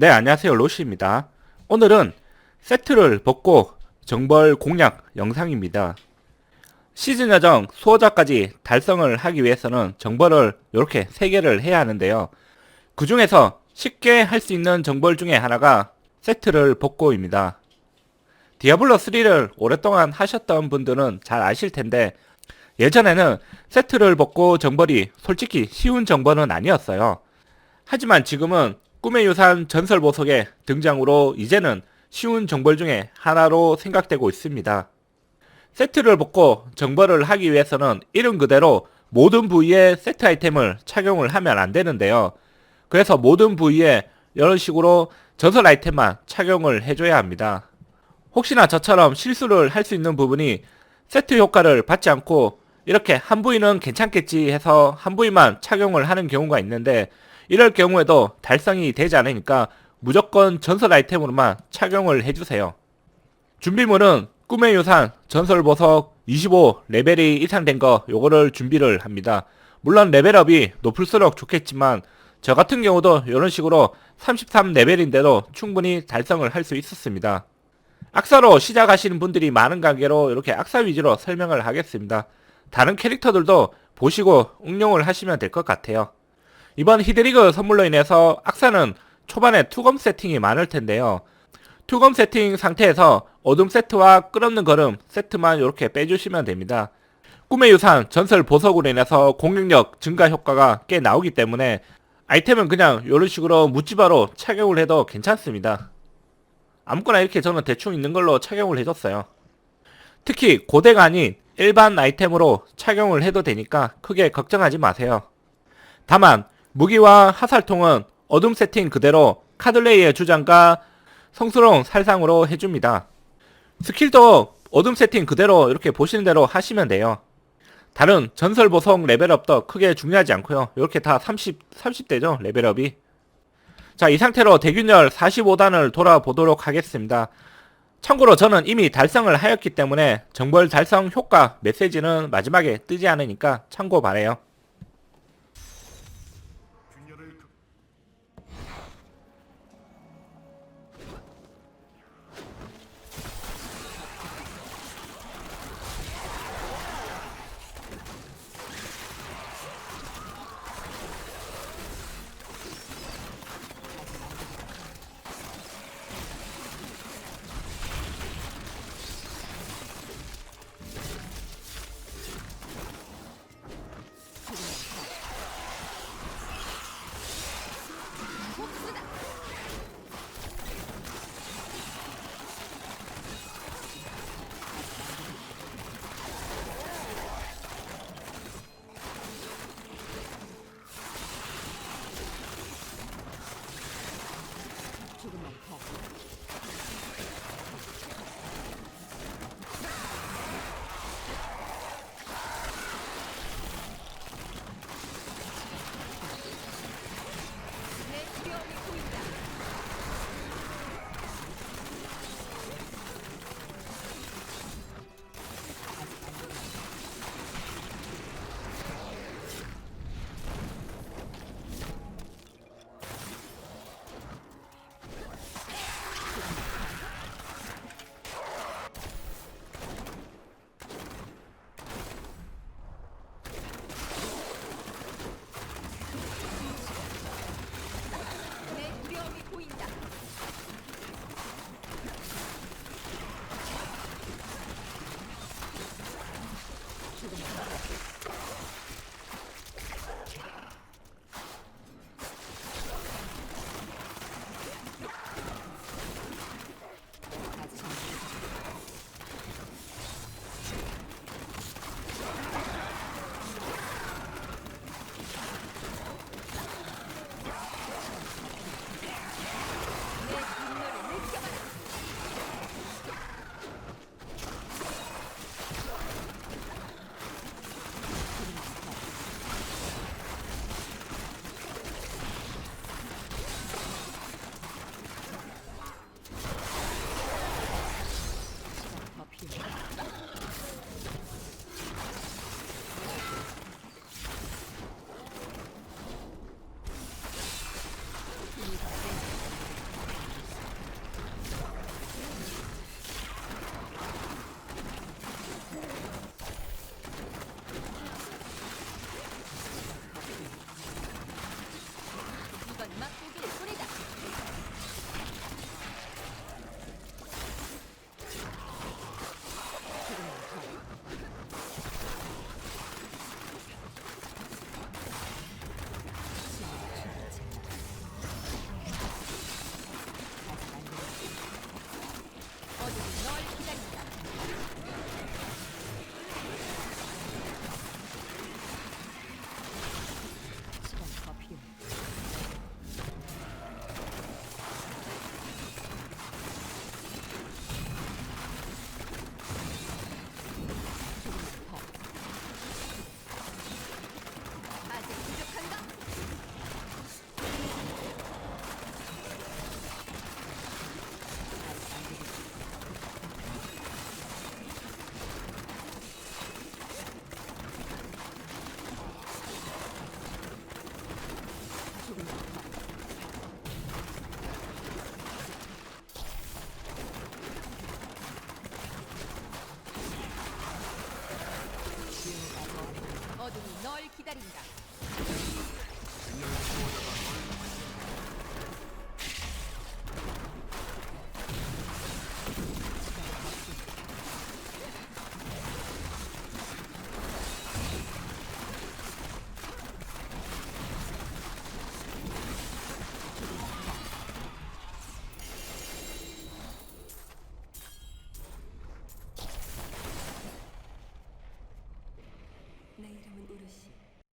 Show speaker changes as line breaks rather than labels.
네, 안녕하세요. 로시입니다. 오늘은 세트를 벗고 정벌 공략 영상입니다. 시즌 여정 수호자까지 달성을 하기 위해서는 정벌을 이렇게 3개를 해야 하는데요. 그 중에서 쉽게 할 수 있는 정벌 중에 하나가 세트를 벗고입니다. 디아블로 3를 오랫동안 하셨던 분들은 잘 아실 텐데 예전에는 세트를 벗고 정벌이 솔직히 쉬운 정벌은 아니었어요. 하지만 지금은 꿈의 유산 전설 보석의 등장으로 이제는 쉬운 정벌 중에 하나로 생각되고 있습니다. 세트를 벗고 정벌을 하기 위해서는 이름 그대로 모든 부위에 세트 아이템을 착용을 하면 안 되는데요. 그래서 모든 부위에 이런 식으로 전설 아이템만 착용을 해줘야 합니다. 혹시나 저처럼 실수를 할 수 있는 부분이 세트 효과를 받지 않고 이렇게 한 부위는 괜찮겠지 해서 한 부위만 착용을 하는 경우가 있는데 이럴 경우에도 달성이 되지 않으니까 무조건 전설 아이템으로만 착용을 해주세요. 준비물은 꿈의 유산 전설 보석 25 레벨이 이상 된 거 요거를 준비를 합니다. 물론 레벨업이 높을수록 좋겠지만 저 같은 경우도 이런 식으로 33 레벨인데도 충분히 달성을 할 수 있었습니다. 악사로 시작하시는 분들이 많은 관계로 이렇게 악사 위주로 설명을 하겠습니다. 다른 캐릭터들도 보시고 응용을 하시면 될 것 같아요. 이번 히드리그 선물로 인해서 악사는 초반에 투검 세팅이 많을 텐데요. 투검 세팅 상태에서 어둠 세트와 끝없는 걸음 세트만 이렇게 빼주시면 됩니다. 꿈의 유산 전설 보석으로 인해서 공격력 증가 효과가 꽤 나오기 때문에 아이템은 그냥 이런 식으로 묻지바로 착용을 해도 괜찮습니다. 아무거나 이렇게 저는 대충 있는 걸로 착용을 해줬어요. 특히 고대가 아닌 일반 아이템으로 착용을 해도 되니까 크게 걱정하지 마세요. 다만 무기와 하살통은 어둠 세팅 그대로 카들레이의 주장과 성스러운 살상으로 해줍니다. 스킬도 어둠 세팅 그대로 이렇게 보시는 대로 하시면 돼요. 다른 전설 보석 레벨업도 크게 중요하지 않고요. 이렇게 다 30, 30대죠, 레벨업이. 자, 이 상태로 대균열 45단을 돌아보도록 하겠습니다. 참고로 저는 이미 달성을 하였기 때문에 정벌 달성 효과 메시지는 마지막에 뜨지 않으니까 참고 바래요.